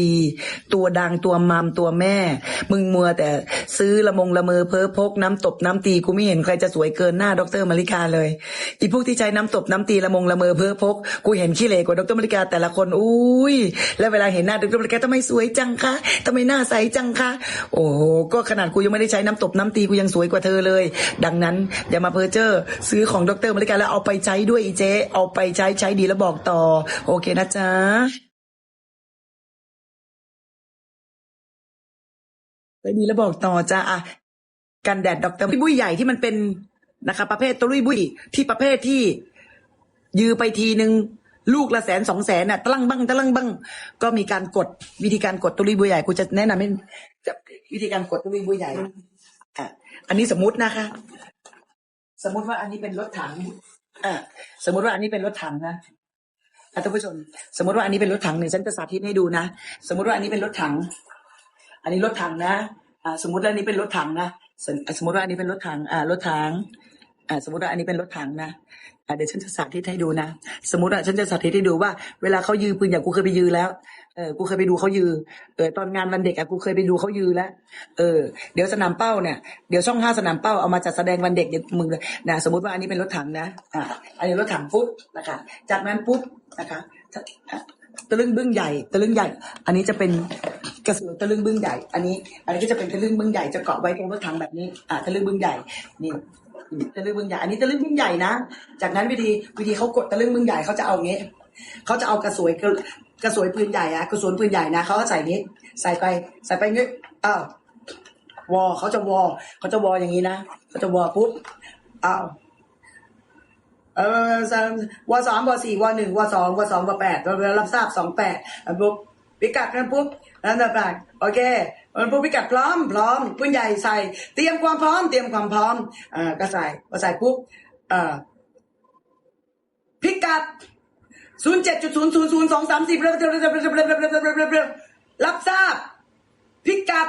ดี ตัวดังตัวมัมตัวแม่ มึงมัวแต่ซื้อละมงละเมอเพ้อพกน้ำตบน้ำตีกูไม่เห็นใครจะสวยเกินหน้าดรมาริกาเลยอีพวกที่ใช้น้ำตบน้ำตีละมงละเมอเพ้อพกกูเห็นขี้เหร่กว่าดรมาริกาแต่ละคนอุ้ยแล้วเวลาเห็นหน้าดรมาริกาทำไมสวยจังคะทำไมหน้าใสจังคะโอ้โหก็ขนาดกูยังไม่ได้ใช้น้ำตบน้ำตีกูยังสวยกว่าเธอเลย ดังนั้นอย่ามาเพ้อเจ้อซื้อของดรมาริกาแล้วเอาไปใช้ด้วยอีเจ๊เอาไปใช้ใช้ดีแล้วบอกต่อ โอเคนะจ๊ะ ไปดีแล้วบอกต่อจ้าอะกันแดดดอกเตอร์บุ้ยใหญ่ที่มันเป็นนะคะ ประเภทตุลุยบุ้ยที่ประเภทที่ยือไปทีหนึ่งลูกละแสนสองแสนน่ะตะลังบังตะลังบังก็มีการกดวิธีการกดตุลุยบุ้ยใหญ่กูจะแนะนำให้จะวิธีการกดตุลุยบุ้ยใหญ่อะอันนี้สมมตินะคะ สมมติว่าอันนี้เป็นรถถังอะสมมติว่าอันนี้เป็นรถถังนะอะท่านผู้ชมสมมติว่าอันนี้เป็นรถถังเนี่ยฉันจะสาธิตให้ดูนะ สมมติว่าอันนี้เป็นรถถัง อันนี้รถถังนะอ่าสมมติว่าอันนี้เป็นรถถังนะสมสมมติว่าอันนี้เป็นรถถังอ่ารถถังอ่าสมมติว่าอันนี้เป็นรถถังนะอ่าเดี๋ยวฉันจะสาธิตให้ดูนะ สมมติว่าฉันจะสาธิตให้ดูว่า เวลาเขายือปืนอย่างกูเคยไปยือแล้วเออกูเคยไปดูเขายือเออตอนงานวันเด็กอะกูเคยไปดูเขายือแล้ว เออ เดี๋ยวสนามเป้าเนี่ยเดี๋ยวช่องห้าสนามเป้าเอามาจัดแสดงวันเด็กเดี๋ยวมึงเลยนะสมมติว่าอันนี้เป็นรถถังนะอ่าอันนี้รถถังปุ๊บนะคะจากนั้นปุ๊บนะคะอะตะลึงบึ้งใหญ่ตะลึงใหญ่ อันนี้จะเป็น กระสุนตะลึงบึ้งใหญ่ อันนี้ อันนี้ก็จะเป็นตะลึงบึ้งใหญ่จะเกาะไว้ตรงรถถังแบบนี้ อ่าตะลึงบึ้งใหญ่ นี่ตะลึงบึ้งใหญ่ อันนี้ตะลึงบึ้งใหญ่นะ จากนั้นวิธีวิธีเขากดตะลึงบึ้งใหญ่เขาจะเอาอย่างงี้เขาจะเอากระสวยกระกระสวยปืนใหญ่อะกระสุนปืนใหญ่นะเขาก็ใส่นี้ ใส่ไปใส่ไปงี้อ้าววอเขาจะวอเขาจะวออย่างนี้นะเขาจะวอปุ๊บอ้าวเออสามวสามวอสี่วอหนึ่งวอสองวอสองวอแปดเรารับทราบสองแปดปุ๊บพิกัดนั้นปุ๊บ นั้นแปดโอเคมันพิกัดพร้อมพร้อมปืนใหญ่ใส่ เตรียมความพร้อม เตรียมความพร้อมอ่าก็ใส่พอใส่ปุ๊บอ่าพิกัดศูนย์เจ็ดจุดศูนย์ศูนย์ศูนย์สองสามสิบรับทราบ พิกัด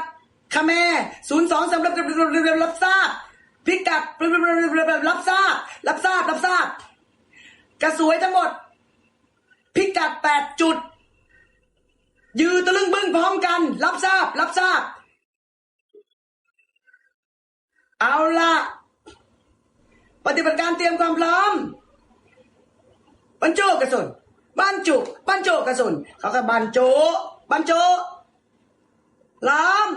คาเมศูนย์สองสามรับทราบ พิกัดรับทราบ รับทราบรับทราบ กระสวยทั้งหมด พิกัดแปดจุด ยืนตะลึงบึ้ง พร้อมกัน รับทราบ รับทราบ เอาละปฏิบัติการเตรียมความพร้อมบรรจุกระสุนบรรจุบรรจุกระสุนเขาก็บรรจุบรรจุล้อม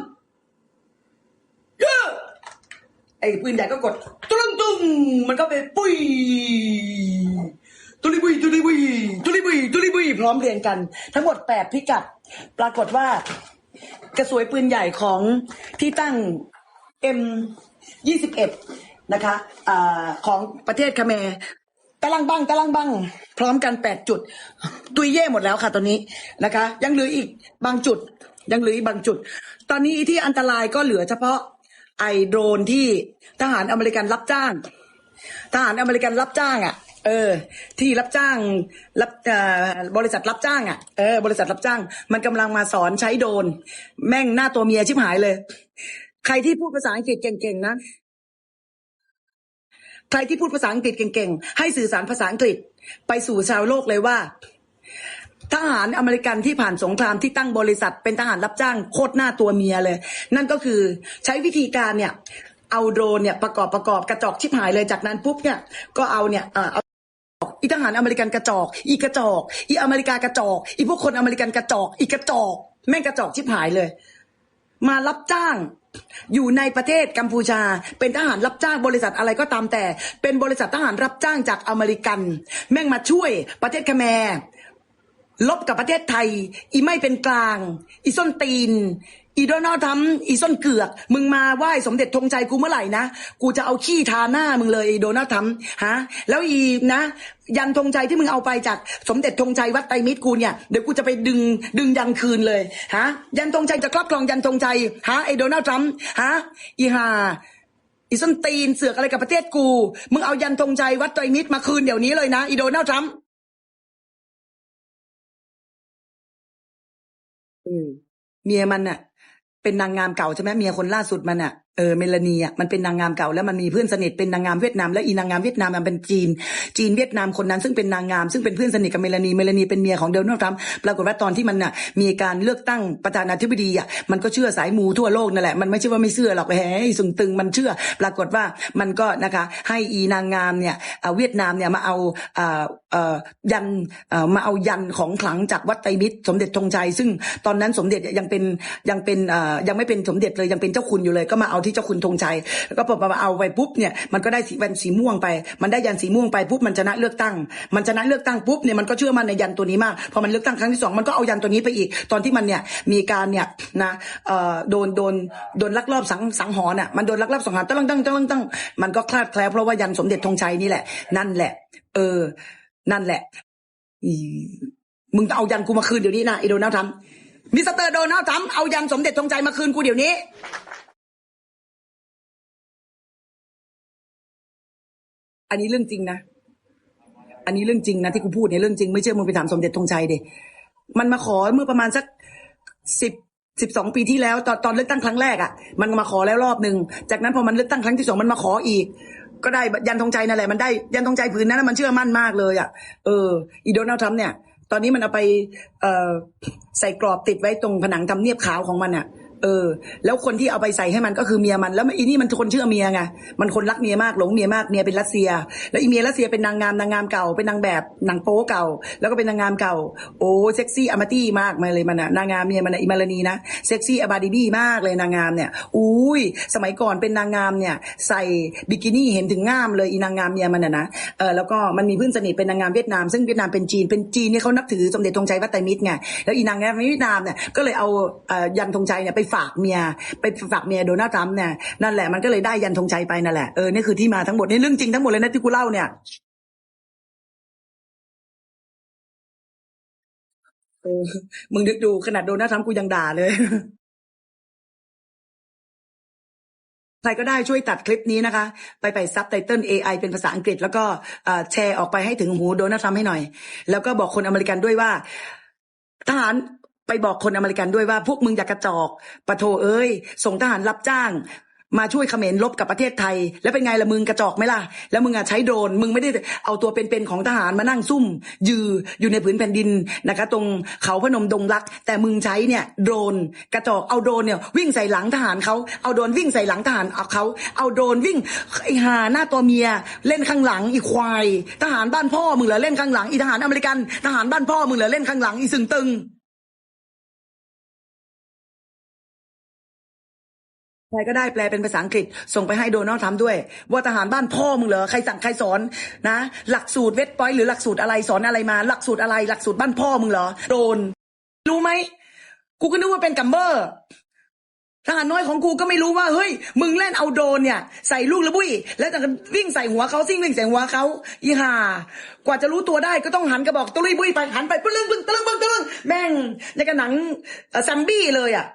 ยืดไอ้ปืนใหญ่ก็กดตุ้งตุ้งมันก็ไปปุ้ย ตุลิบุยตุลิบุยตุลิบุยตุลิบุยพร้อมเรียงกัน ทั้งหมดแปดพิกัด ปรากฏว่า กระสวยปืนใหญ่ของที่ตั้ง M ยี่สิบเอ็ดนะคะอ่าของประเทศคาเมรตะลังบังตะลังบังพร้อมกันแปดจุด ตุยเย่หมดแล้วค่ะตอนนี้นะคะ ยังเหลืออีกบางจุด ยังเหลืออีกบางจุด ตอนนี้ที่อันตรายก็เหลือเฉพาะไอโดรนที่ทหารอเมริกันรับจ้าง ทหารอเมริกันรับจ้างอะ เออ ที่รับจ้างรับบริษัทรับจ้างอะเออบริษัทรับจ้าง มันกำลังมาสอนใช้โดน แม่งหน้าตัวเมียชิบหายเลย ใครที่พูดภาษาอังกฤษเก่งๆนะใครที่พูดภาษาอังกฤษเก่งๆ ให้สื่อสารภาษาอังกฤษไปสู่ชาวโลกเลยว่า ทหารอเมริกันที่ผ่านสงครามที่ตั้งบริษัท เป็นทหารรับจ้างโคตรหน้าตัวเมียเลย นั่นก็คือใช้วิธีการเนี่ย เอาโดรนเนี่ยประกอบประกอบกระจอกชิบหายเลยจากนั้นปุ๊บเนี่ยก็เอาเนี่ยเอ่อ อีทหารอเมริกันกระจอก อีกระจอก อีอเมริกากระจอก อีพวกคนอเมริกันกระจอก อีกระจอก แม่งกระจอกชิบหายเลย มารับจ้างอยู่ในประเทศกัมพูชา เป็นทหารรับจ้างบริษัทอะไรก็ตามแต่ เป็นบริษัททหารรับจ้างจากอเมริกัน แม่งมาช่วยประเทศคแมรลบกับประเทศไทย อีไม่เป็นกลาง อีส้นตีน อีโดนัลด์ทรัมป์อีส้นเกือก มึงมาไหว้สมเด็จธงชัยกูเมื่อไหร่นะ กูจะเอาขี้ทาหน้ามึงเลยอีโดนัลด์ทรัมป์ฮะ แล้วอีนะ ยันธงชัยที่มึงเอาไปจากสมเด็จธงชัยวัดไตรมิตรกูเนี่ย เดี๋ยวกูจะไปดึงดึงยันคืนเลยฮะ ยันธงชัยจะครอบครองยันธงชัยฮะไอโดนัลด์ทรัมป์ฮะ อีห่าอีส้นตีนเสือกอะไรกับประเทศกู มึงเอายันธงชัยวัดไตรมิตรมาคืนเดี๋ยวนี้เลยนะอีโดนัลด์ทรัมป์อืมเมียมันน่ะ เป็นนางงามเก่าใช่ไหมเมียคนล่าสุดมันอะเออเมลานีอะมันเป็นนางงามเก่าแล้วมันมีเพื่อนสนิทเป็นนางงามเวียดนามและอีนางงามเวียดนามมันเป็นจีน จีนเวียดนามคนนั้นซึ่งเป็นนางงามซึ่งเป็นเพื่อนสนิทกับเมลานีเมลานีเป็นเมียของโดนัลด์ทรัมป์ปรากฏว่าตอนที่มันน่ะมีการเลือกตั้งประธานาธิบดีอะมันก็เชื่อสายมูทั่วโลกนั่นแหละมันไม่ใช่ว่าไม่เชื่อหรอกแหมไอ้สุงตึงมันเชื่อ ปรากฏว่ามันก็นะคะให้อีนางงามเนี่ยเอ่อเวียดนามเนี่ยมาเอาเอ่อเอ่อยันเอ่อมาเอายันของขลังจากวัดไตรมิตรสมเด็จธงชัยซึ่งตอนนั้นสมเด็จยังเป็นยังเป็นเอ่อยังไม่เป็นสมเด็จเลยยังเป็นเจ้าคุณอยู่เลยก็มาเอาที่เจ้าคุณธงชัยแล้วก็พอมาเอาไปปุ๊บเนี่ยมันก็ได้สีวันสีม่วงไป มันได้ยันสีม่วงไปปุ๊บมันชนะเลือกตั้ง มันชนะเลือกตั้งปุ๊บเนี่ยมันก็เชื่อมั่นในยันตัวนี้มากพอมันเลือกตั้งครั้งที่สองมันก็เอายันตัวนี้ไปอีก ตอนที่มันเนี่ยมีการเนี่ยนะเอ่อโดนโดนโดนลักลอบสังสังหรณ์อะมันโดนลักลอบสังหารตั้งตั้งตั้งตั้งมันก็คลาดแคลวเพราะว่ายันสมเด็จธงชัยนี่แหละ นั่นแหละ เออ นั่นแหละมึงต้องเอายันกูมาคืนเดี๋ยวนี้นะไอโดนัลด์ทรัมป์มิสเตอร์โดนัลด์ทรัมป์เอายันสมเด็จธงชัยมาคืนกูเดี๋ยวนี้ อันนี้เรื่องจริงนะ อันนี้เรื่องจริงนะที่กูพูดเนี่ยเรื่องจริงไม่เชื่อมึงไปถามสมเด็จธงชัยเดมันมาขอเมื่อประมาณสักสิบสิบสองปีที่แล้ว ตอนตอนเลือกตั้งครั้งแรกอะ มันมาขอแล้วรอบหนึ่งจากนั้นพอมันเลือกตั้งครั้งที่สองมันมาขออีก ก็ได้ยันธงชัยนั่นแหละมันได้ยันธงชัยผืนนั้นมันเชื่อมั่นมากเลยอะเอออีโดนัลด์ทรัมป์เนี่ย ตอนนี้มันเอาไปเออใส่กรอบติดไว้ตรงผนังทำเนียบขาวของมันอะ เออ แล้วคนที่เอาไปใส่ให้มันก็คือเมียมัน แล้วอีนี่มันคนเชื่อเมียไง มันคนรักเมียมากหลงเมียมาก เมียเป็นรัสเซีย แล้วอีเมียรัสเซียเป็นนางงามนางงามเก่า เป็นนางแบบนางโป๊เก่า แล้วก็เป็นนางงามเก่า โอ้เซ็กซี่อมาตี้มากมาเลยมันอะนางงามเมียมันอะอิมาลานีนะ เซ็กซี่อบาดิบี้มากเลยนางงามเนี่ย อุ้ย สมัยก่อนเป็นนางงามเนี่ย ใส่บิกินี่เห็นถึงง่ามเลยอีนางงามเมียมันอะนะ เออ แล้วก็มันมีเพื่อนสนิทเป็นนางงามเวียดนาม ซึ่งเวียดนามเป็นจีน เป็นจีนเนี่ยเขานับถือสมเด็จธงชัยวัดไตมิตรไง แล้วอีนางงามเวียดนามเนี่ย ก็เลยเอาเอ่อยันธงชัยเนี่ยไปฝากเมีย ไปฝากเมียโดนัลด์ทรัมป์เนี่ยนั่นแหละมันก็เลยได้ยันธงชัยไปนั่นแหละเออนี่คือที่มาทั้งหมดนี่เรื่องจริงทั้งหมดเลยนะที่กูเล่าเนี่ยเออมึงนึกดูขนาดโดนัลด์ทรัมป์กูยังด่าเลย ใครก็ได้ช่วยตัดคลิปนี้นะคะ ไปไปซับไตเติล AI เป็นภาษาอังกฤษ แล้วก็แชร์ออกไปให้ถึงหูโดนัลด์ทรัมป์ให้หน่อย แล้วก็บอกคนอเมริกันด้วยว่าทหาร ไปบอกคนอเมริกันด้วยว่าพวกมึงอยากกระจอกปะโถเอ้ย ส่งทหารรับจ้าง มาช่วยเขมรลบกับประเทศไทย แล้วเป็นไงละมึงกระจอกไหมล่ะ แล้วมึงอะใช้โดรนมึงไม่ได้เอาตัวเป็นๆของทหารมานั่งซุ่ม ยืออยู่ในผืนแผ่นดินนะคะ ตรงเขาพนมดงรัก แต่มึงใช้เนี่ยโดรนกระจอกเอาโดรนเนี่ยวิ่งใส่หลังทหารเขาเอาโดรนวิ่งใส่หลังทหารเอาเขาเอาโดรนวิ่งไอหาหน้าตัวเมียเล่นข้างหลังอีควาย ทหารบ้านพ่อมึงเหรอเล่นข้างหลังอีทหารอเมริกัน ทหารบ้านพ่อมึงเหรอเล่นข้างหลังอีสึงตึง ใครก็ได้แปลเป็นภาษาอังกฤษ ส่งไปให้โดนัลด์ทรัมป์ด้วย ว่าทหารบ้านพ่อมึงเหรอใครสั่งใครสอนนะ หลักสูตรเวทพอยต์หรือหลักสูตรอะไรสอนอะไรมา หลักสูตรอะไร หลักสูตรบ้านพ่อมึงเหรอโดน รู้ไหมกูก็นึกว่าเป็นกัมเบอร์ทหารน้อยของกูก็ไม่รู้ว่าเฮ้ยมึงเล่นเอาโดนเนี่ย ใส่ลูกระบุยแล้วแต่วิ่งใส่หัวเขาซิ่งวิ่งใส่หัวเขาอีห่ากว่าจะรู้ตัวได้ก็ต้องหันกระบอกตะลุยบุยไปหันไปปึ้งปึ้งตะลึงปึ้งตะลึงแม่งในกระหนังซัมบี้เลยอะ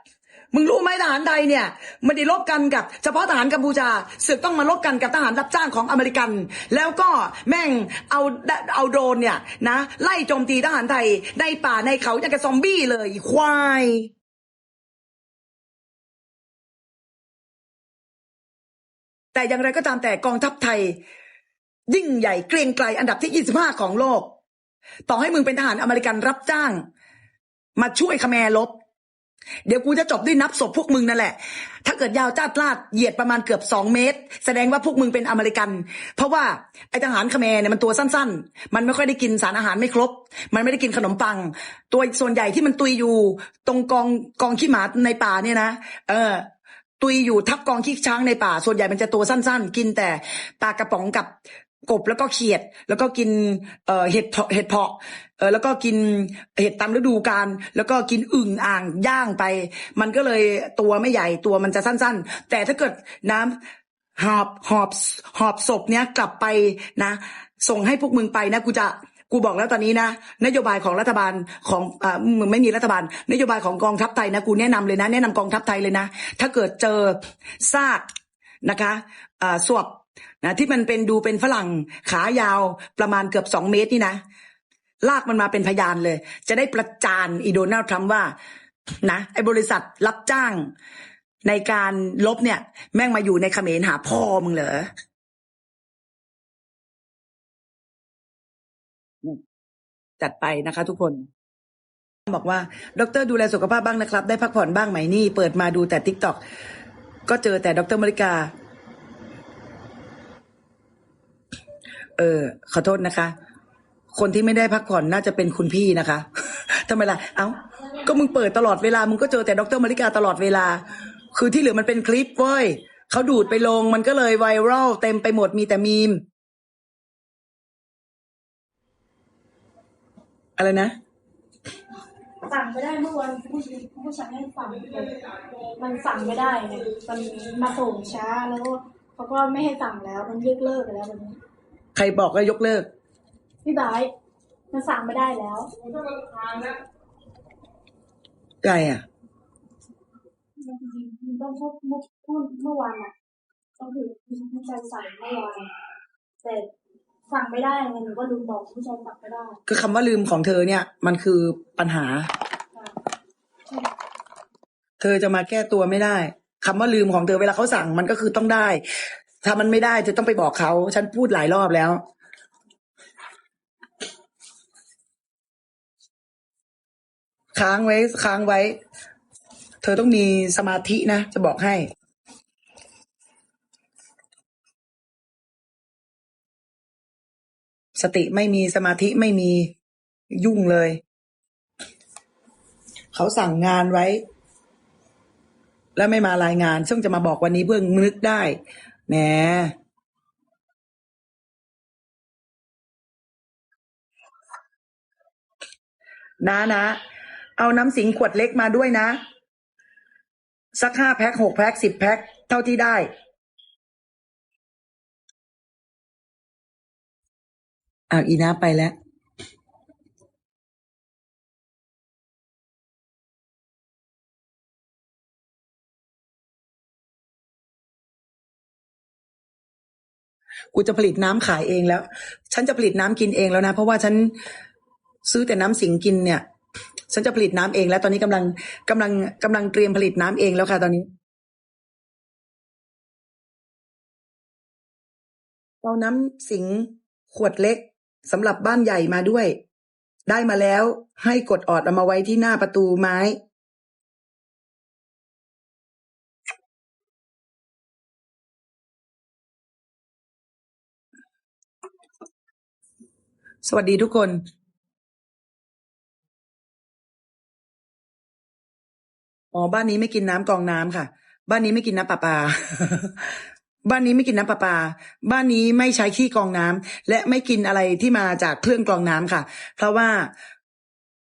มึงรู้ไหมทหารไทยเนี่ยไม่ได้ลบกันกับเฉพาะทหารกัมพูชาสึกต้องมาลบกันกับทหารรับจ้างของอเมริกัน แล้วก็แม่งเอาเอาโดรนเนี่ยนะไล่โจมตีทหารไทยในป่าในเขาอย่างกับซอมบี้เลยควายแต่อย่างไรก็ตามแต่กองทัพไทย ยิ่งใหญ่เกรียงไกรอันดับที่ 25 ของโลก ต่อให้มึงเป็นทหารอเมริกันรับจ้าง มาช่วยขแมรลบ เดี๋ยวกูจะจบด้วยนับศพพวกมึงนั่นแหละ ถ้าเกิดยาวจ้าดลาดเหยียดประมาณเกือบสองเมตร แสดงว่าพวกมึงเป็นอเมริกัน เพราะว่าไอทหารขแมรเนี่ยมันตัวสั้น ๆ มันไม่ค่อยได้กินสารอาหารไม่ครบ มันไม่ได้กินขนมปัง ตัวส่วนใหญ่ที่มันตุยอยู่ ตรงกองกองขี้หมาในป่าเนี่ยนะ เออ ตุยอยู่ทับกองขี้ช้างในป่า ส่วนใหญ่มันจะตัวสั้น ๆ กินแต่ปลากระป๋องกับ กบแล้วก็เขียด แล้วก็กินเอ่อเห็ดเพาะเห็ดเพาะเออแล้วก็กินเห็ดตามฤดูกาลแล้วก็กินอึ่งอ่างย่างไป มันก็เลยตัวไม่ใหญ่ตัวมันจะสั้น ๆ แต่ถ้าเกิดน้ำหอบหอบหอบศพเนี้ยกลับไปนะ ส่งให้พวกมึงไปนะกูจะกูบอกแล้วตอนนี้นะนโยบายของรัฐบาลของอ่ามึงไม่มีรัฐบาล นโยบายของกองทัพไทยนะกูแนะนำเลยนะ แนะนำกองทัพไทยเลยนะ ถ้าเกิดเจอซากนะคะอ่าสวบ นะที่มันเป็นดูเป็นฝรั่งขายาวประมาณเกือบสองเมตรนี่นะ ลากมันมาเป็นพยานเลย จะได้ประจานอีโดนัลด์ทรัมป์ว่านะไอ้บริษัทรับจ้าง ในการลบเนี่ย แม่งมาอยู่ในเขมรหาพ่อมึงเหรอจัดไปนะคะทุกคน บอกว่า ดรดูแลสุขภาพบ้างนะครับ ได้พักผ่อนบ้างไหมนี่ เปิดมาดูแต่ทิกตอกก็เจอแต่ดรมริกา เออ ขอโทษนะคะ คนที่ไม่ได้พักผ่อนน่าจะเป็นคุณพี่นะคะทำไมล่ะ เอ้า ก็มึงเปิดตลอดเวลา มึงก็เจอแต่ดรมาริกาตลอดเวลา คือที่เหลือมันเป็นคลิปเว้ยเขาดูดไปลงมันก็เลยไวรัลเต็มไปหมดมีแต่มีม อะไรนะ สั่งไม่ได้เมื่อวันผู้ชายผู้ชายให้สั่งมันสั่งไม่ได้เนี่ยมันมาส่งช้าแล้วก็เขาก็ไม่ให้สั่งแล้ว มันยกเลิกไปแล้วแบบนี้ ใครบอกก็ยกเลิก พี่บายมันสั่งไม่ได้แล้วใครอะ มันจริงๆมันต้องพูดเมื่อพูดเมื่อวานอะ ก็คือผู้ชายสั่งเมื่อวานแต่สั่งไม่ได้ไงหนูก็ลืมบอกผู้ชายสั่งไม่ได้ คือคำว่าลืมของเธอเนี่ย มันคือปัญหาค่ะเธอจะมาแก้ตัวไม่ได้คำว่าลืมของเธอเวลาเขาสั่งมันก็คือต้องได้ ถ้ามันไม่ได้เธอต้องไปบอกเขา ฉันพูดหลายรอบแล้ว ค้างไว้ ค้างไว้ เธอต้องมีสมาธินะ จะบอกให้ สติไม่มีสมาธิไม่มียุ่งเลย เขาสั่งงานไว้ แล้วไม่มารายงาน ซึ่งจะมาบอกวันนี้เพื่อนึกได้ แหมนะนะ เอาน้ำสิงขวดเล็กมาด้วยนะ สักห้าแพ็คหกแพ็คสิบแพ็คเท่าที่ได้อ่าอีนาไปแล้ว กูจะผลิตน้ำขายเองแล้ว ฉันจะผลิตน้ำกินเองแล้วนะ เพราะว่าฉันซื้อแต่น้ำสิงกินเนี่ย ฉันจะผลิตน้ำเองแล้ว ตอนนี้กำลังกำลังกำลังเตรียมผลิตน้ำเองแล้วค่ะ ตอนนี้เอาน้ำสิงขวดเล็กสำหรับบ้านใหญ่มาด้วย ได้มาแล้วให้กดออดเอามาไว้ที่หน้าประตูไม้ สวัสดีทุกคนอ๋อบ้านนี้ไม่กินน้ำกรองน้ำค่ะ บ้านนี้ไม่กินน้ำประปา บ้านนี้ไม่กินน้ำประปา บ้านนี้ไม่ใช้ขี้กรองน้ำและไม่กินอะไรที่มาจากเครื่องกรองน้ำค่ะ เพราะว่า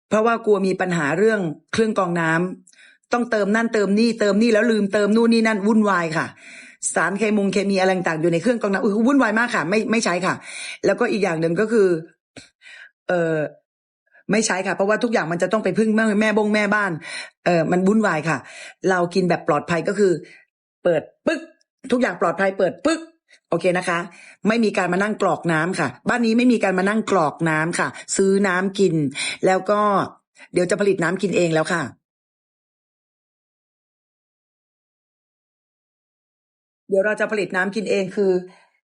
เพราะว่ากลัวมีปัญหาเรื่องเครื่องกรองน้ำต้องเติมนั่นเติมนี่เติมนี่แล้วลืมเติมนู่นนี่นั่นวุ่นวายค่ะ สารเคมุงเคมีอะไรต่างๆอยู่ในเครื่องกรองน้ำอุ๊ยวุ่นวายมากค่ะ ไม่ไม่ใช้ค่ะ แล้วก็อีกอย่างหนึ่งก็คือ เออไม่ใช้ค่ะ เพราะว่าทุกอย่างมันจะต้องไปพึ่งแม่แม่บงแม่บ้าน เออมันวุ่นวายค่ะ เรากินแบบปลอดภัยก็คือ เปิดปึ๊ก ทุกอย่างปลอดภัย เปิดปึ๊กโอเคนะคะ ไม่มีการมานั่งกรอกน้ำค่ะ บ้านนี้ไม่มีการมานั่งกรอกน้ำค่ะ ซื้อน้ำกิน แล้วก็เดี๋ยวจะผลิตน้ำกินเองแล้วค่ะเดี๋ยวเราจะผลิตน้ำกินเองคือ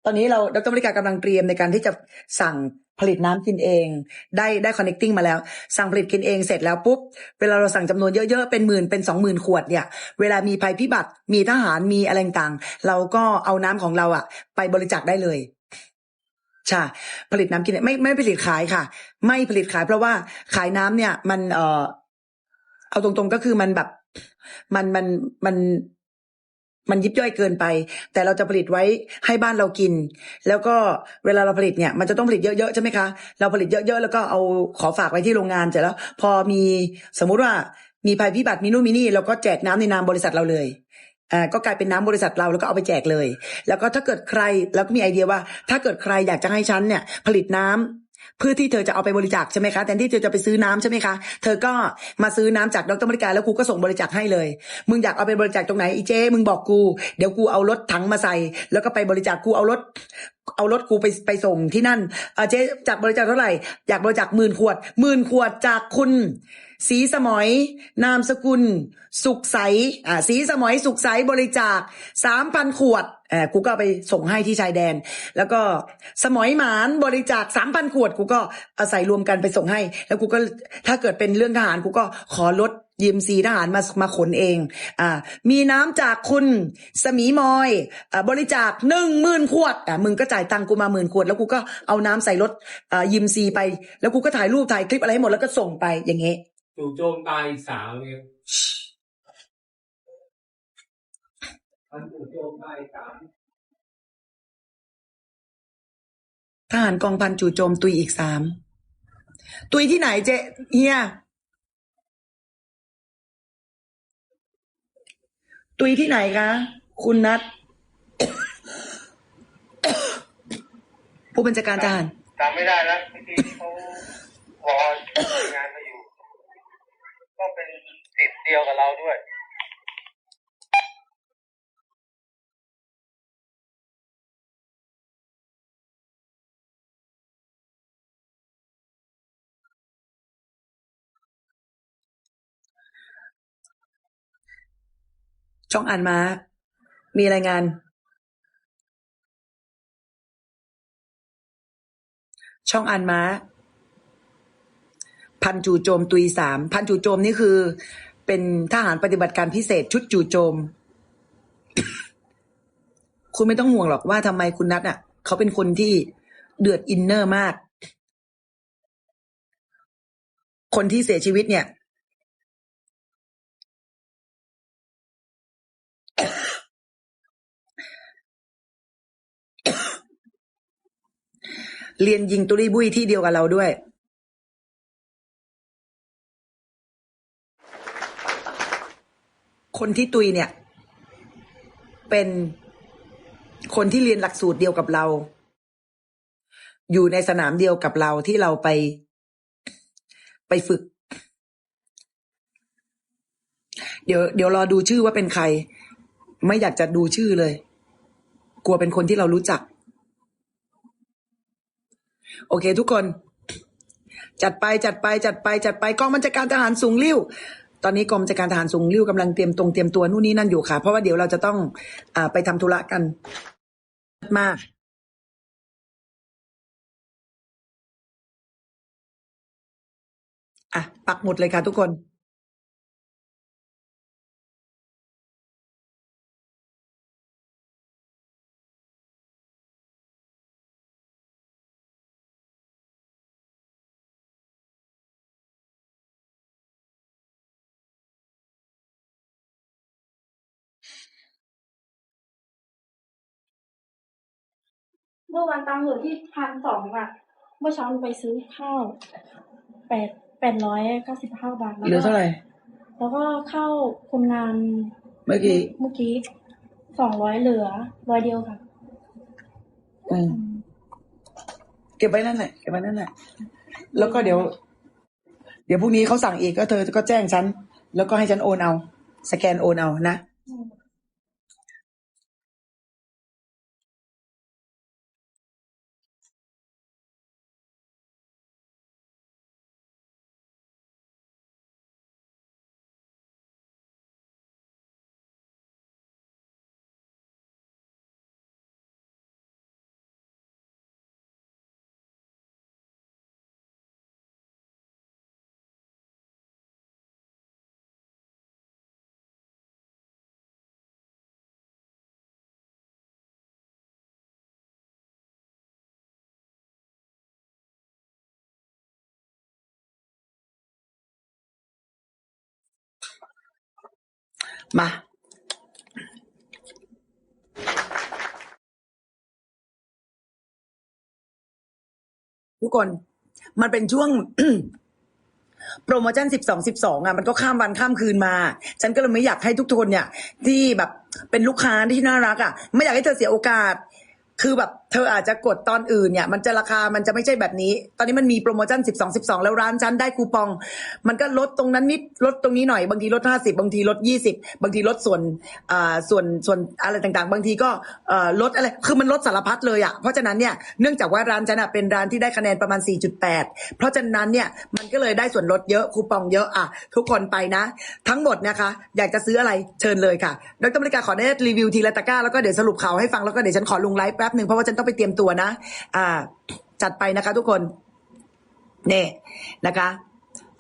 ตอนนี้เราดรบริการกำลังเตรียมในการที่จะสั่ง ผลิตน้ำกินเอง ได้ได้ connecting มาแล้ว สั่งผลิตกินเองเสร็จแล้วปุ๊บ เวลาเราสั่งจำนวนเยอะๆ เป็นหมื่นเป็นสองหมื่นขวดเนี่ย เวลามีภัยพิบัติ มีทหารมีอะไรต่างเราก็เอาน้ำของเราอะไปบริจาคได้เลยใช่ผลิตน้ำกินไม่ไม่ผลิตขายค่ะ ไม่ผลิตขาย เพราะว่าขายน้ำเนี่ย มันเออเอาตรงๆก็คือมันแบบ มันมันมัน มันยิบย่อยเกินไป แต่เราจะผลิตไว้ให้บ้านเรากิน แล้วก็เวลาเราผลิตเนี่ย มันจะต้องผลิตเยอะๆใช่ไหมคะ เราผลิตเยอะๆ แล้วก็เอาขอฝากไว้ที่โรงงานเสร็จแล้ว พอมีสมมุติว่ามีภัยพิบัติมีนู่นมีนี่เราก็แจกน้ำในนามบริษัทเราเลยอ่าก็กลายเป็นน้ำบริษัทเราแล้วก็เอาไปแจกเลย แล้วก็ถ้าเกิดใครแล้วก็มีไอเดียว่า ถ้าเกิดใครอยากจะให้ฉันเนี่ย ผลิตน้ำ เพื่อที่เธอจะเอาไปบริจาคใช่ไหมคะแทนที่เธอจะไปซื้อน้ำใช่ไหมคะเธอก็มาซื้อน้ำจากดรมริการแล้วกูก็ส่งบริจาคให้เลย มึงอยากเอาไปบริจาคตรงไหนอีเจ้มึงบอกกูเดี๋ยวกูเอารถถังมาใส่ แล้วก็ไปบริจาคกูเอารถเอารถกูไปไปส่งที่นั่นอ่าเจ๊จากบริจาคเท่าไหร่อยากบริจาคหมื่นขวดหมื่นขวดจากคุณ สีสมอยนามสกุล สุขใสอ่าสีสมอยสุขใสบริจาคสามพันขวดเออกูก็ไปส่งให้ที่ชายแดน แล้วก็สมอยหมานบริจาคสามพันขวดกูก็อาศัยรวมกันไปส่งให้ แล้วกูก็ถ้าเกิดเป็นเรื่องทหารกูก็ขอลดยืมซีทหารมามาขนเอง อ่า มีน้ำจากคุณสมีมอยอ่าบริจาคหนึ่งหมื่นขวด อ่ามึงก็จ่ายตังค์กูมาหมื่นขวด แล้วกูก็เอาน้ำใส่รถอ่ายืมซีไป แล้วกูก็ถ่ายรูปถ่ายคลิปอะไรให้หมดแล้วก็ส่งไปอย่างเงี้ย จู่โจมตายอีกสาวเนี่ยมันจู่โจมตายอีกสามทหารกองพันจู่โจมตุยอีกสาม ตุยที่ไหนเจ๊เฮียตุยที่ไหนคะ คุณนัทผู้บัญชาการทหารจำไม่ได้แล้วเมื่อกี้ที่เขาวอลงานมาอยู่ ก็เป็นสิทธิ์ เดียวกับเราด้วยช่องอ่านมา มีรายงาน ช่องอ่านมา พันจู่โจมตุยสาม พันจู่โจมนี่คือ เป็นทหารปฏิบัติการพิเศษชุดจู่โจม คุณไม่ต้องห่วงหรอกว่าทำไมคุณนัทอะ เขาเป็นคนที่เดือดอินเนอร์มาก คนที่เสียชีวิตเนี่ย เรียนยิงตุรีบุยที่เดียวกับเราด้วย คนที่ตุยเนี่ย เป็นคนที่เรียนหลักสูตรเดียวกับเรา อยู่ในสนามเดียวกับเราที่เราไปไปฝึก เดี๋ยวเดี๋ยวรอดูชื่อว่าเป็นใคร ไม่อยากจะดูชื่อเลย กลัวเป็นคนที่เรารู้จัก โอเคทุกคน จัดไปจัดไป จัดไป จัดไปกองบัญชาการทหารสูงริ้ว ตอนนี้กรมจัดการทหารสูงริ้วกำลังเตรียมตรงเตรียมตัวนู่นนี่นั่นอยู่ค่ะ เพราะว่าเดี๋ยวเราจะต้องอไปทำธุระกันมากอะปักหมุดเลยค่ะทุกคน มื่อวันตังค์เหลือที่พันสองอะ เมื่อเช้าหนูไปซื้อข้าวแปดแปดร้อยเก้าสิบห้าบาทแล้วเหลือก็เท่าไหร่ แล้วก็เข้าคนงานเมื่อกี้เมื่อกี้สองร้อยเหลือร้อยเดียวค่ะอืมเก็บไว้นั่นแหละเก็บไว้นั่นแหละแล้วก็เดี๋ยว เดี๋ยวพรุ่งนี้เขาสั่งอีกก็เธอก็แจ้งฉัน แล้วก็ให้ฉันโอนเอา สแกนโอนเอานะมาทุกคนมันเป็นช่วงโปรโมชั่นสิบสองสิบสองอะมันก็ข้ามวันข้ามคืนมา ฉันก็เลยไม่อยากให้ทุกคนเนี่ย ที่แบบเป็นลูกค้าที่น่ารักอะ ไม่อยากให้เธอเสียโอกาส คือแบบเธออาจจะกดตอนอื่นเนี่ย มันจะราคามันจะไม่ใช่แบบนี้ ตอนนี้มันมีโปรโมชั่น 12 12 แล้วร้านฉันได้คูปอง มันก็ลดตรงนั้นนิดลดตรงนี้หน่อย บางทีลด 50 บางทีลด 20 บางทีลดส่วนอ่าส่วนส่วนอะไรต่างๆ บางทีก็เอ่อลดอะไรคือมันลดสารพัดเลยอะ่ะเพราะฉะนั้นเนี่ยเนื่องจากว่าร้านฉันอะเป็นร้านที่ได้คะแนนประมาณ 4.8 เพราะฉะนั้นเนี่ยมันก็เลยได้ส่วนลดเยอะคูปองเยอะอะทุกคนไปนะ ทั้งหมดนะคะ อยากจะซื้ออะไรเชิญเลยค่ะดรมริกาขอได้รีวิวทีละตะกร้าแล้วก็เดี๋ยวสรุปข่าวให้ฟังแล้วก็เดี๋ยวฉันขอลงไลฟ์แป๊บหนึ่งเพราะว่าฉันต้องไปเตรียมตัวนะ อ่า จัดไปนะคะทุกคน เนี่นะคะ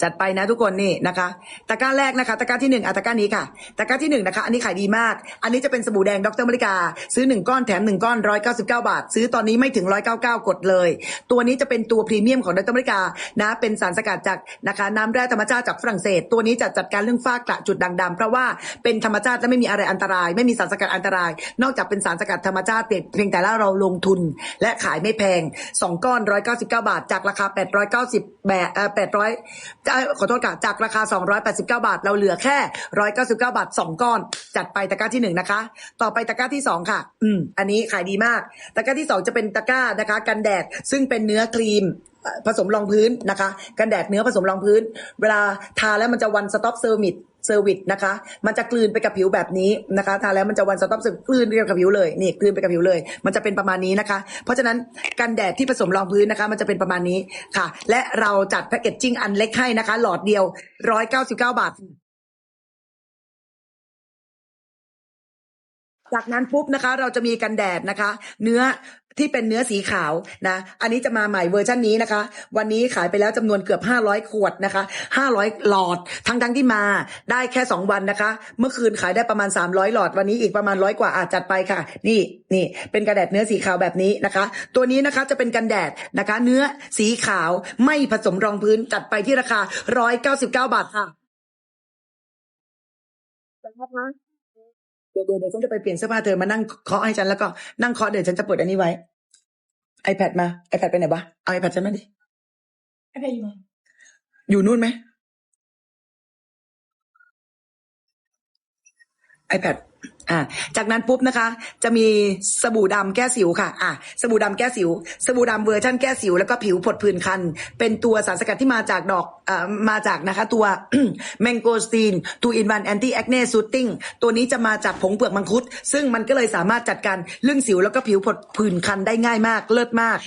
จัดไปนะทุกคนนี่นะคะตะกร้าแรกนะคะตะกร้าที่หนึ่งอะตะกร้านี้ค่ะตะกร้าที่หนึ่งนะคะ อันนี้ขายดีมาก อันนี้จะเป็นสบู่แดงดรมริกา ซื้อหนึ่งก้อนแถมหนึ่งก้อนร้อยเก้าสิบเก้าบาท ซื้อตอนนี้ไม่ถึงร้อยเก้าเก้ากดเลย ตัวนี้จะเป็นตัวพรีเมียมของดรมริกานะเป็นสารสกัดจากนะคะน้ำแร่ธรรมชาติจากฝรั่งเศส ตัวนี้จะจัดการเรื่องฝ้ากระจุดด่างดำเพราะว่าเป็นธรรมชาติและไม่มีอะไรอันตราย ไม่มีสารสกัดอันตราย นอกจากเป็นสารสกัดธรรมชาติเพียงแต่ละเราลงทุน และขายไม่แพงสองก้อนร้อยเก้าสิบเก้าบาท จากราคาแปดร้อยเก้าสิบแบบเอ่อแปดร้อยขอโทษค่ะจากราคา 289 บาท เราเหลือแค่ 199 บาท 2 ก้อน จัดไปตะกร้าที่ 1 นะคะ ต่อไปตะกร้าที่ 2 ค่ะ อืม อันนี้ขายดีมาก ตะกร้าที่ 2 จะเป็นตะกร้านะคะ กันแดดซึ่งเป็นเนื้อครีมผสมรองพื้นนะคะ กันแดดเนื้อผสมรองพื้น เวลาทาแล้วมันจะวันสต็อปเซอร์มิต เซอร์วิสนะคะ มันจะกลืนไปกับผิวแบบนี้นะคะ ทาแล้วมันจะวันสต็อปกลืนไปกับผิวเลย นี่กลืนไปกับผิวเลย มันจะเป็นประมาณนี้นะคะ เพราะฉะนั้นกันแดดที่ผสมรองพื้นนะคะ มันจะเป็นประมาณนี้ค่ะ และเราจัดแพคเกจจิ้งอันเล็กให้นะคะ หลอดเดียว 199 บาทจากนั้นปุ๊บนะคะ เราจะมีกันแดดนะคะ เนื้อ ที่เป็นเนื้อสีขาวนะ อันนี้จะมาใหม่เวอร์ชันนี้นะคะ วันนี้ขายไปแล้วจำนวนเกือบ 500 ขวดนะคะ 500 หลอด ทั้งทั้งๆที่มาได้แค่ 2 วันนะคะ เมื่อคืนขายได้ประมาณ 300 หลอด วันนี้อีกประมาณร้อยกว่าอาจจัดไปค่ะ นี่นี่เป็นกันแดดเนื้อสีขาวแบบนี้นะคะ ตัวนี้นะคะจะเป็นกันแดดนะคะ เนื้อสีขาวไม่ผสมรองพื้นจัดไปที่ราคา 199 บาทค่ะนะคะ เดี๋ยวเดี๋ยวฉันจะไปเปลี่ยนเสื้อผ้าเธอมานั่งเคาะให้ฉันแล้วก็นั่งเคาะเดี๋ยวฉันจะเปิดอันนี้ไว้ iPad มา iPad ไปไหนวะเอา iPad ฉันมาดิอะไรอยู่อยู่นู่นไหม iPad อ่าจากนั้นปุ๊บนะคะ จะมีสบู่ดำแก้สิวค่ะอ่าสบู่ดำแก้สิว สบู่ดำเวอร์ชันแก้สิว แล้วก็ผิวผดผื่นคัน เป็นตัวสารสกัดที่มาจากดอกเอ่ามาจากนะคะ ตัวแมงโกสตีนทูอินวันแอนตี้แอคเนซูตติ้งตัวนี้จะมาจากผงเปลือกมังคุด ซึ่งมันก็เลยสามารถจัดการเรื่องสิวแล้วก็ผิวผดผื่นคันได้ง่ายมาก เลิศมาก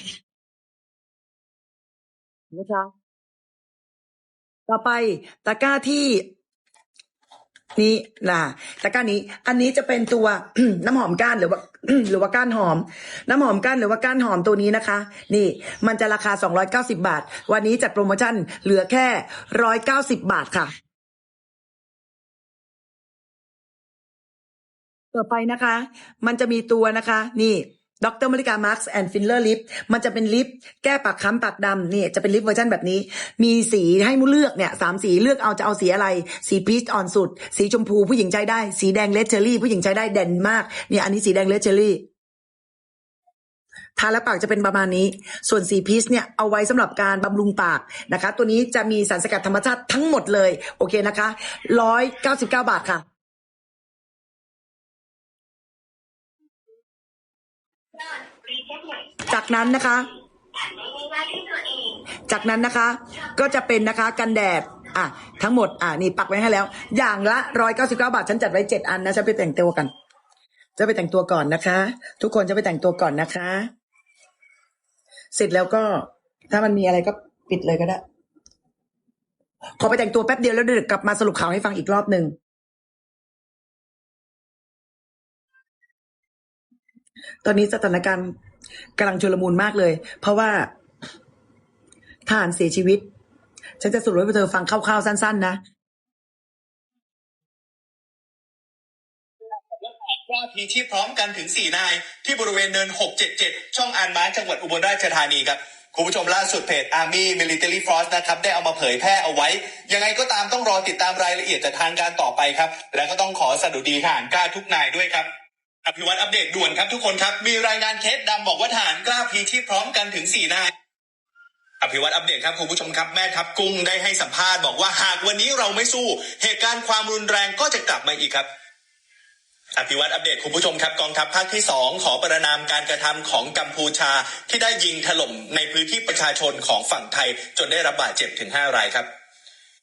นะคะต่อไปตะกร้าที่ นี่นะตะกร้านี้ อันนี้จะเป็นตัว น้ำหอมก้านหรือว่า หรือว่าก้านหอม น้ำหอมก้านหรือว่าก้านหอมตัวนี้นะคะ นี่ มันจะราคา 290 บาท วันนี้จัดโปรโมชั่นเหลือแค่ 190 บาทค่ะ ต่อไปนะคะ มันจะมีตัวนะคะ นี่ ดรมริกามาร์คแอนด์ฟินเลอร์ลิปมันจะเป็นลิปแก้ปากค้ำปากดำนี่จะเป็นลิปเวอร์ชันแบบนี้ มีสีให้มุเลือกเนี่ยสามสีเลือกเอาจะเอาสีอะไร สีพีชอ่อนสุด สีชมพูผู้หญิงใช้ได้ สีแดงเลดเชอรี่ผู้หญิงใช้ได้เด่นมากเนี่ยอันนี้สีแดงเลดเชอรี่ทาแล้วปากจะเป็นประมาณนี้ ส่วนสีพีชเนี่ยเอาไว้สำหรับการบำรุงปากนะคะ ตัวนี้จะมีสารสกัดธรรมชาติทั้งหมดเลย โอเคนะคะร้อยเก้าสิบเก้าบาทค่ะ จากนั้นนะคะ จากนั้นนะคะ ก็จะเป็นนะคะกันแดดอะทั้งหมดอะนี่ปักไว้ให้แล้ว อย่างละร้อยเก้าสิบเก้าบาทฉันจัดไว้เจ็ดอันนะฉันไปแต่งตัวกัน จะไปแต่งตัวก่อนนะคะ ทุกคนจะไปแต่งตัวก่อนนะคะ เสร็จแล้วก็ ถ้ามันมีอะไรก็ปิดเลยก็ได้ ขอไปแต่งตัวแป๊บเดียวแล้วเดี๋ยวกลับมาสรุปข่าวให้ฟังอีกรอบหนึ่งตอนนี้สถานการณ์ กำลังชุลมุนมากเลย เพราะว่าทหารเสียชีวิต ฉันจะสรุปให้เธอฟังคร่าวๆสั้น ๆ นะกล้าพีชีพพร้อมกันถึง 4 นาย ที่บริเวณเนิน 677 ช่องอานม้าจังหวัดอุบลราชธานีครับคุณผู้ชมล่าสุดเพจ Army Military Force นะครับได้เอามาเผยแพร่เอาไว้ ยังไงก็ตามต้องรอติดตามรายละเอียดจากทางการต่อไปครับ และก็ต้องขอสดุดีทหารกล้าทุกนายด้วยครับ อภิวัตอัปเดตด่วนครับทุกคนครับ มีรายงานเคสดำบอกว่าทหารกล้าพีชีพพร้อมกันถึง4นายอภิวัตอัปเดตครับคุณผู้ชมครับแม่ทัพกุ้งได้ให้สัมภาษณ์บอกว่าหากวันนี้เราไม่สู้ เหตุการณ์ความรุนแรงก็จะกลับมาอีกครับอภิวัตอัปเดตคุณผู้ชมครับกองทัพภาคที่ 2 ขอประนามการกระทำของกัมพูชาที่ได้ยิงถล่มในพื้นที่ประชาชนของฝั่งไทย จนได้รับบาดเจ็บถึง 5 รายครับ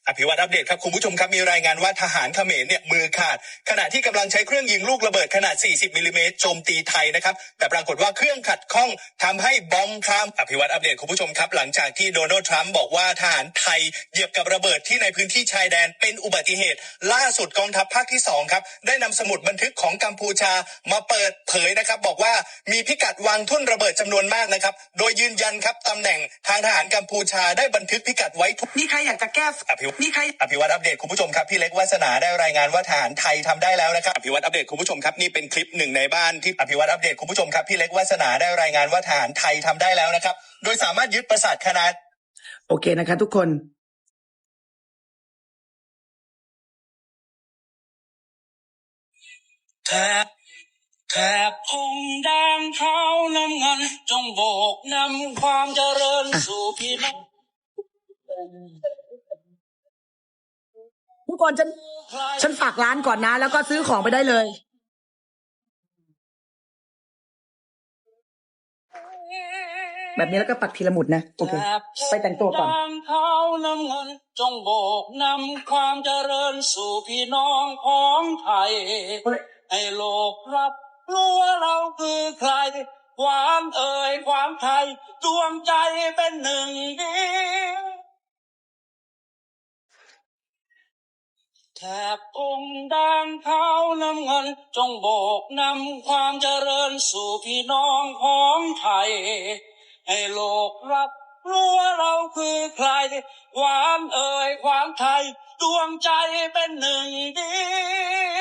อภิวัตอัปเดตครับคุณผู้ชมครับมีรายงานว่าทหารเขมรเนี่ยมือขาด ขณะที่กำลังใช้เครื่องยิงลูกระเบิดขนาด 40มิลลิเมตรโจมตีไทยนะครับ แต่ปรากฏว่าเครื่องขัดข้องทำให้บอมบ์ทรัมป์อภิวัตอัปเดตคุณผู้ชมครับ หลังจากที่โดนัลด์ทรัมป์บอกว่าทหารไทยเหยียบกับระเบิดที่ในพื้นที่ชายแดนเป็นอุบัติเหตุ ล่าสุดกองทัพภาคที่สองครับได้นำสมุดบันทึกของกัมพูชามาเปิดเผยนะครับ บอกว่ามีพิกัดวางทุ่นระเบิดจำนวนมากนะครับโดยยืนยันครับตำแหน่งทางทหารกัมพูชาได้บันทึกพิกัดไว้ทุกนี่ใครอยากจะแก้อภิวัตนี่ใครอภิวัตอัปเดตคุณผู้ชมครับพี่เล็กวาสนาได้รายงานว่าทหารไทยทำได้แล้วนะครับอภิวัตอัปเดตคุณผู้ชมครับนี่เป็นคลิปหนึ่งในบ้านที่อภิวัตอัปเดตคุณผู้ชมครับพี่เล็กวาสนาได้รายงานว่าทหารไทยทำได้แล้วนะครับ โดยสามารถยึดปราสาทคณะโอเคนะคะทุกคนแถบแถบคงแดงเท้าน้ำเงิน จงโบกนำความเจริญสู่พี่น้อง ทุกคนฉันฉันฝากร้านก่อนนะ แล้วก็ซื้อของไปได้เลยแบบนี้แล้วก็ปักทีละหมุดนะ โอเคแถบไปแต่งตัวก่อนแดงเท้าน้ำเงิน จงโบกนำความเจริญสู่พี่น้องของไทย ให้โลกรับรู้ว่าเราคือใคร ความเอ่ยความไทย ดวงใจเป็นหนึ่งเดียว แถบองค์แดงเท้าน้ำเงิน จงโบกนำความเจริญสู่พี่น้องของไทย ให้โลกรับรู้ว่าเราคือใคร หวานเอ่ยความไทย ดวงใจเป็นหนึ่งเดียว